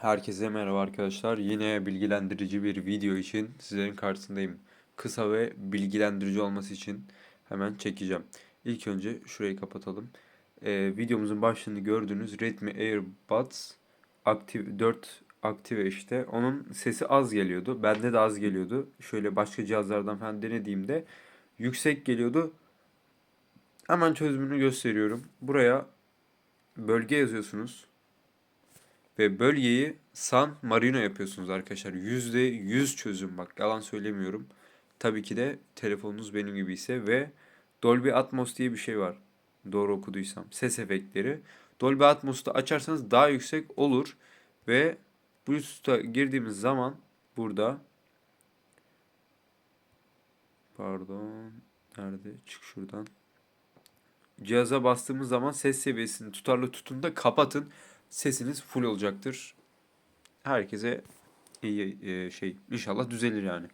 Herkese merhaba arkadaşlar. Yine bilgilendirici bir video için sizlerin karşısındayım. Kısa ve bilgilendirici olması için hemen çekeceğim. İlk önce şurayı kapatalım. Ee, videomuzun başlığını gördüğünüz Redmi AirBuds Active 4 Active işte. Onun sesi az geliyordu. Bende de az geliyordu. Şöyle başka cihazlardan falan denediğimde yüksek geliyordu. Hemen çözümünü gösteriyorum. Buraya bölge yazıyorsunuz. Ve bölgeyi San Marino yapıyorsunuz arkadaşlar. %100 çözüm bak yalan söylemiyorum. Tabii ki de telefonunuz benim gibi ise ve Dolby Atmos diye bir şey var. Doğru okuduysam. Ses efektleri. Dolby Atmos'u açarsanız daha yüksek olur. Ve Bluetooth'a girdiğimiz zaman burada pardon nerede çık şuradan cihaza bastığımız zaman ses seviyesini tutarlı tutun da kapatın sesiniz full olacaktır. Herkese iyi e, şey inşallah düzelir yani.